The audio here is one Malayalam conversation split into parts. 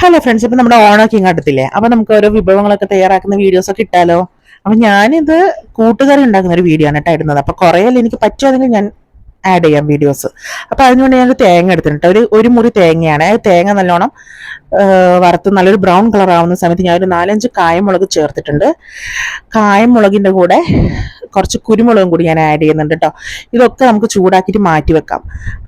ഹലോ ഫ്രണ്ട്സ് ഇപ്പൊ നമ്മുടെ ഓണാക്കി കണ്ടത്തില്ലേ അപ്പൊ നമുക്ക് ഓരോ വിഭവങ്ങളൊക്കെ തയ്യാറാക്കുന്ന വീഡിയോസ് ഒക്കെ ഇട്ടാലോ? അപ്പൊ ഞാനിത് കൂട്ടുകാരി ഉണ്ടാക്കുന്ന ഒരു വീഡിയോ ആണ് കേട്ടോ ഇടുന്നത്. അപ്പൊ കുറേ എനിക്ക് പറ്റുമെങ്കിൽ ഞാൻ ആഡ് ചെയ്യാം വീഡിയോസ് അപ്പൊ അതിനുവേണ്ടി ഞാൻ തേങ്ങ എടുത്തിട്ടുണ്ട് ഒരു ഒരു മുറി തേങ്ങയാണ്. തേങ്ങ നല്ലോണം വറുത്ത് നല്ലൊരു ബ്രൗൺ കളർ ആവുന്ന സമയത്ത് ഞാൻ ഒരു നാലഞ്ച് കായമുളക് ചേർത്തിട്ടുണ്ട്. കായമുളകിന്റെ കൂടെ കുറച്ച് കുരുമുളകും കൂടി ഞാൻ ആഡ് ചെയ്യുന്നുണ്ട് കേട്ടോ ഇതൊക്കെ നമുക്ക് ചൂടാക്കിയിട്ട് മാറ്റി വെക്കാം.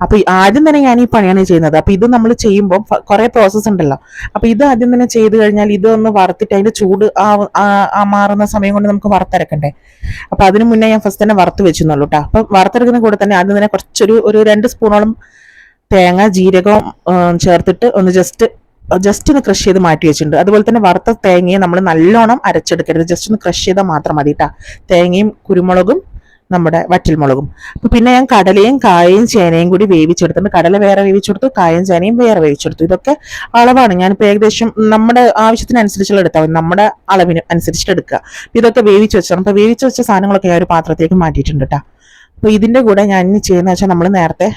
അപ്പൊ ആദ്യം തന്നെ ഞാൻ ഈ പണിയാണ് ചെയ്യുന്നത്. അപ്പൊ ഇത് നമ്മൾ ചെയ്യുമ്പോൾ കുറെ പ്രോസസ്സ് ഉണ്ടല്ലോ. അപ്പൊ ഇത് ആദ്യം തന്നെ ചെയ്ത് കഴിഞ്ഞാൽ ഇതൊന്ന് വറുത്തിട്ട് അതിന്റെ ചൂട് ആ മാറുന്ന സമയം കൊണ്ട് നമുക്ക് വറുത്തിറക്കണ്ടേ അപ്പൊ അതിന് മുന്നേ ഞാൻ ഫസ്റ്റ് തന്നെ വറുത്ത് വെച്ചെന്നുള്ളൂ കേട്ടോ അപ്പൊ വറുത്തെടുക്കുന്ന കൂടെ തന്നെ ആദ്യം തന്നെ കുറച്ചൊരു ഒരു രണ്ട് സ്പൂണോളം തേങ്ങ ജീരകവും ചേർത്തിട്ട് ഒന്ന് ജസ്റ്റ് ജസ്റ്റ് ഒന്ന് ക്രഷ് ചെയ്ത് മാറ്റി വെച്ചിട്ടുണ്ട്. അതുപോലെ തന്നെ വറുത്ത തേങ്ങയെ നമ്മൾ നല്ലോണം അരച്ചെടുക്കരുത്. ജസ്റ്റ് ഒന്ന് ക്രഷ് ചെയ്താൽ മാത്രം മതി തേങ്ങയും കുരുമുളകും നമ്മുടെ വറ്റൽമുളകും. അപ്പൊ പിന്നെ ഞാൻ കടലയും കായയും ചേനയും കൂടി വേവിച്ചെടുത്തിട്ടുണ്ട് കടല വേറെ വേവിച്ചെടുത്തു കായും ചേനയും വേറെ വേവിച്ചെടുത്തു. ഇതൊക്കെ അളവാണ്. ഞാനിപ്പോ ഏകദേശം നമ്മുടെ ആവശ്യത്തിനനുസരിച്ചുള്ള എടുത്താൽ മതി. നമ്മുടെ അളവിന് അനുസരിച്ചിട്ട് എടുക്കുക. ഇതൊക്കെ വേവിച്ച് വെച്ചാൽ അപ്പൊ വേവിച്ച് വെച്ച സാധനങ്ങളൊക്കെ ഞാൻ ഒരു പാത്രത്തേക്ക് മാറ്റിയിട്ടുണ്ട് കേട്ടോ അപ്പൊ ഇതിന്റെ കൂടെ ഞാൻ ഇനി ചെയ്യുന്നത് വെച്ചാൽ നമ്മൾ നേരത്തെ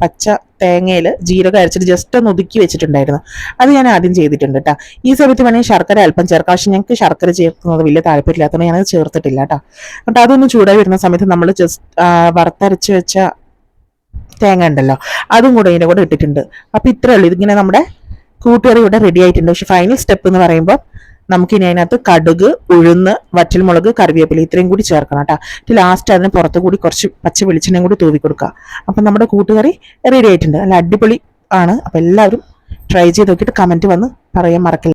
പച്ച തേങ്ങയിൽ ജീരകം അരച്ചിട്ട് ജസ്റ്റ് ഒന്ന് ഒതുക്കി വെച്ചിട്ടുണ്ടായിരുന്നു. അത് ഞാൻ ആദ്യം ചെയ്തിട്ടുണ്ട് കേട്ടോ ഈ സമയത്ത് വേണമെങ്കിൽ ശർക്കര അല്പം ചേർക്കാം. പക്ഷെ ഞങ്ങൾക്ക് ശർക്കര ചേർക്കുന്നത് വലിയ താല്പര്യമില്ലാത്തതുകൊണ്ട് ഞാനത് ചേർത്തിട്ടില്ല കേട്ടോ എന്നിട്ട് അതൊന്ന് ചൂടായി വരുന്ന സമയത്ത് നമ്മൾ ജസ്റ്റ് വറുത്തരച്ച് വെച്ച തേങ്ങ ഉണ്ടല്ലോ അതും കൂടെ ഇതിന്റെ കൂടെ ഇട്ടിട്ടുണ്ട്. അപ്പോൾ ഇത്രയേ ഉള്ളൂ. ഇതിങ്ങനെ നമ്മുടെ കൂട്ടുകറി ഇവിടെ റെഡി ആയിട്ടുണ്ട്. പക്ഷെ ഫൈനൽ സ്റ്റെപ്പ് എന്ന് പറയുമ്പോൾ നമുക്കിനി അതിനകത്ത് കടുക് ഉഴുന്ന് വറ്റൽമുളക് കറിവേപ്പില ഇത്രയും കൂടി ചേർക്കണം കേട്ടോ. ലാസ്റ്റ് അതിന് പുറത്ത് കൂടി കുറച്ച് പച്ച വെളിച്ചെണ്ണയും കൂടി തൂവി കൊടുക്കുക. അപ്പം നമ്മുടെ കൂട്ടുകറി റെഡി ആയിട്ടുണ്ട്. നല്ല അടിപൊളി ആണ്. അപ്പം എല്ലാവരും ട്രൈ ചെയ്ത് നോക്കിയിട്ട് കമന്റ് വന്ന് പറയാൻ മറക്കില്ല.